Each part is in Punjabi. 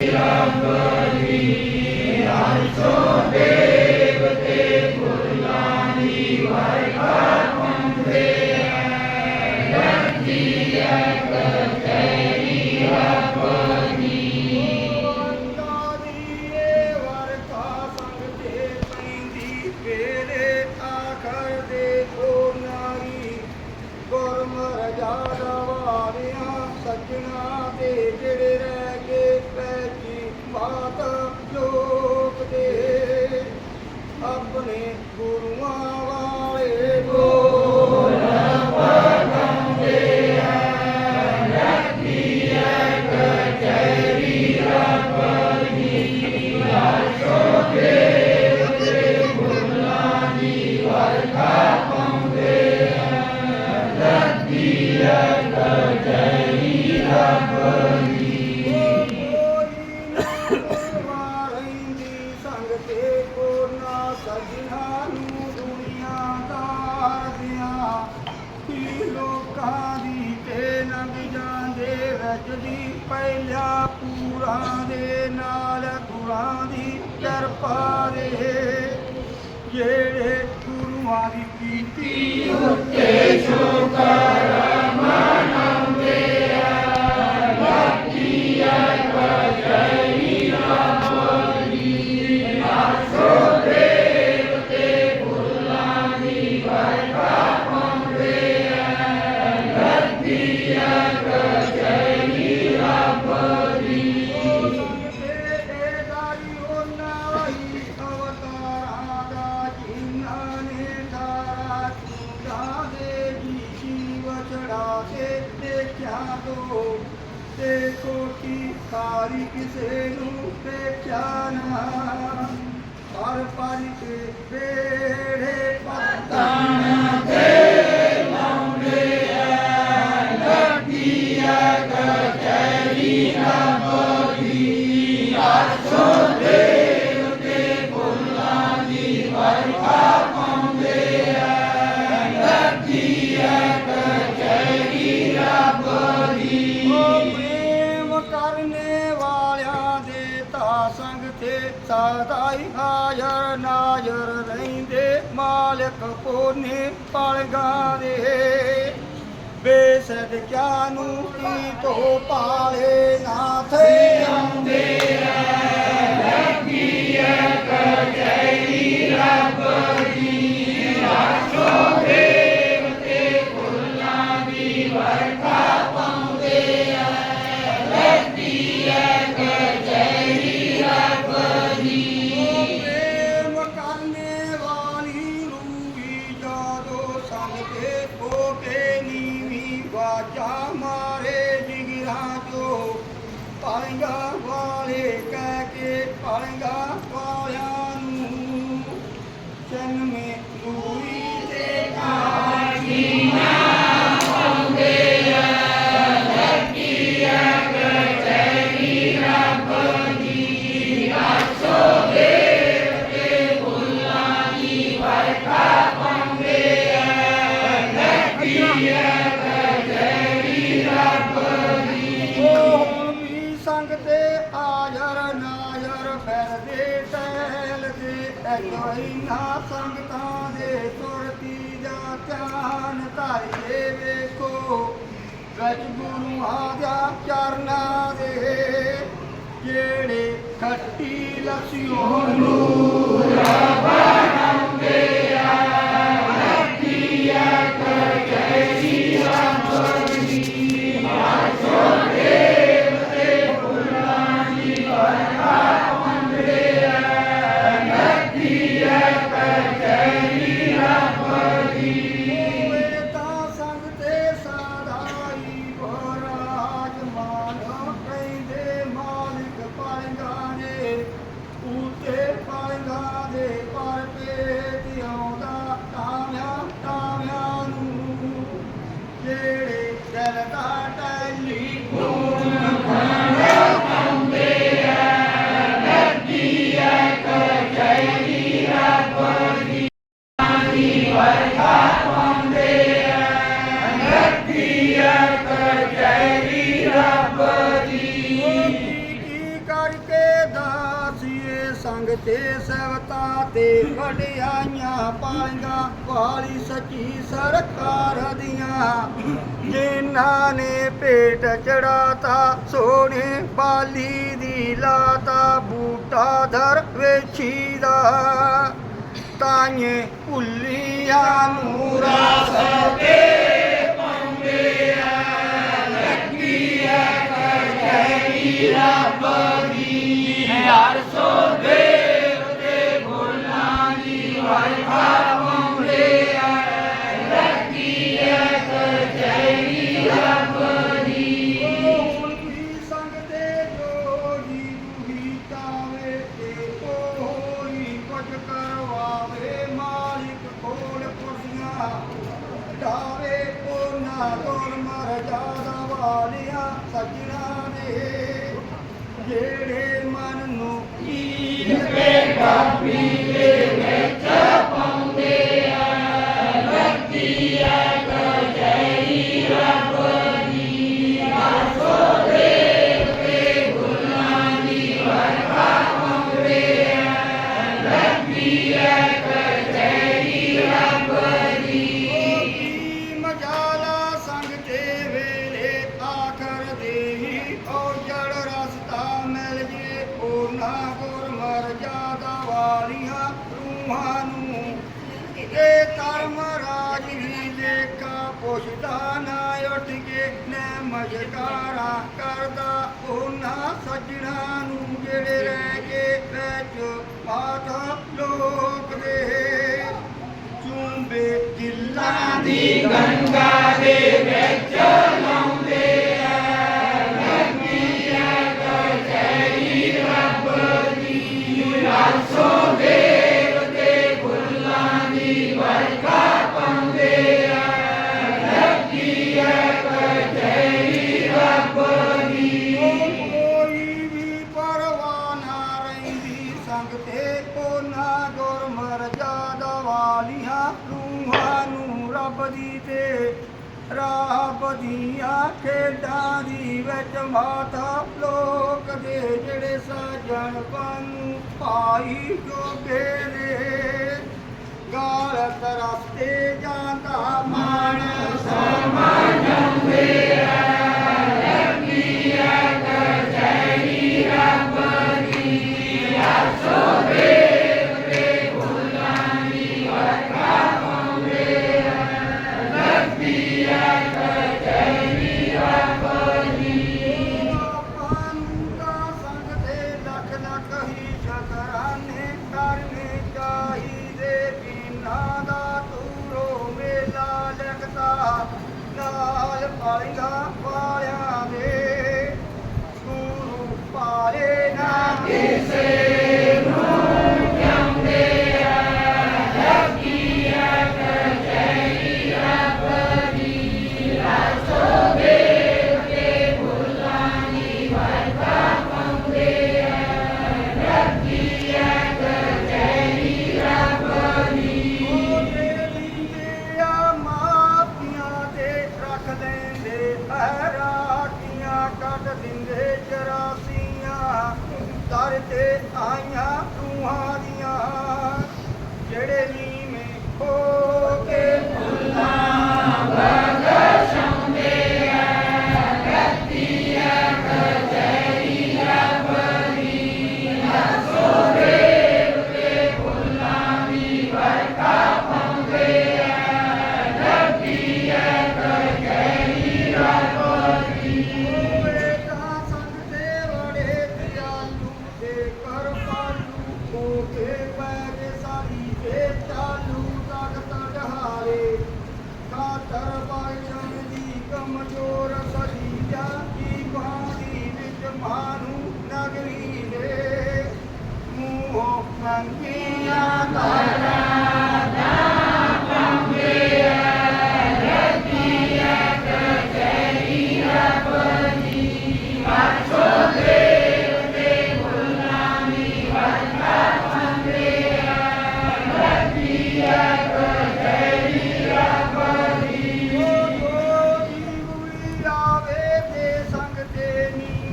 ਸੱਜਣਾ ਸਜਣਾ ਨੂੰ ਦੁਨੀਆਦਾਰ ਦਿਆਂ ਕੀ ਲੋਕਾਂ ਦੀ ਤੇ ਲੰਘ ਜਾਂਦੇ ਰਜਦੀ ਪਹਿਲਾ ਪੂਰਾ ਦੇ ਨਾਲ ਗੁਰਾਂ ਦੀ ਕਿਰਪਾ ਦੇ ਜਿਹੜੇ ਗੁਰੂਆਂ ਦੀ ਕੀਤੀ ਤੇ ਕਰਨੇ ਵਾਲਿਆਂ ਦੇ ਤਾਂ ਸੰਗ ਤੇ ਸਦਾ ਹਾਜ਼ਰ ਨਾਜ਼ਰ ਰਹਿੰਦੇ ਮਾਲਕ ਕੋਨੇ ਪਲਗਾਂ ਦੇ ਬੇਸਦ ਕਿਆ ਨੂੰ ਕੀ ਤੋ ਪਾਲੇ ਨਾਥੇ? ਆਉਂਦੇ ਪ੍ਰੇਮ ਪਾਲਗਾ ਵਾਲੇ ਵਿੱਚ ਗੁਰੂ ਆਦਿਆ ਚਰਨਾਂ ਦੇ ਜਿਹੜੇ ਖੱਟੀ ਲਸਿਓ ਨੂੰ ਹੋਵੇ ਸੰਗ ਤੇ ਸਵਤਾ ਤੇ ਵਡਿਆਈਆਂ ਪਾਈਆਂ, ਵਾਲੀ ਸੱਚੀ ਸਰਕਾਰ ਦੀਆਂ। ਜਿਨ੍ਹਾਂ ਨੇ ਪੇਟ ਚੜਾਤਾ ਸੋਨੇ ਬਾਲੀ ਦੀ ਲਾਤਾ, ਬੂਟਾ ਦਰ ਵੇਚੀ ਦਾ ਤਾਂਏ ਭੁੱਲੀਆਂ ਨੂੰ ਰਾਸ ਕੀਲ ਕੇ ਲੇਖਾ ਉੱਠ ਕੇ ਨੇ ਮਜਕਾਰਾ ਕਰਦਾ, ਉਹਨਾਂ ਸੱਜਣਾ ਨੂੰ ਜਿਹੜੇ ਰਹਿ ਕੇ ਵਿੱਚ ਮਾਤਾ ਲੋਕ ਦੇ। ਚੁੰਬੇ ਜਿੱਲਾਂ ਦੀ ਗੰਗਾ ਦੇ ਵਿੱਚ ਕੋਈ ਰੱਬ ਦੀਆਂ ਖੇਡਾਂ ਦੀ ਵਿੱਚ ਮਾਤਾ ਲੋਕ ਦੇ ਜਿਹੜੇ ਸਜਣ ਨੂੰ ਭਾਈ ਜੋਗੇ ਨੇ। ਗਾਲਤ ਰਸਤੇ ਜਾਂਦਾ ਮਾਨਸ ਆਪਾਂ ਨਾਲ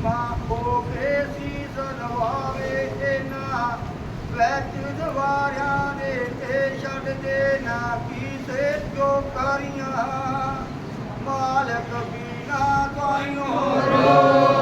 ਮਾਂ ਕੋਕੇ ਸੀਸ ਲਵਾਵੇ ਇਹਨਾਂ। ਵਿੱਚ ਦਵਾਰਿਆਂ ਦੇ ਤੇ ਛੱਡ ਦੇ ਨਾ ਕੀਸੇ ਜੋ ਕਰੀਆਂ। ਮਾਲਕ ਬਿਨਾ ਕੋਈ ਹੋਰ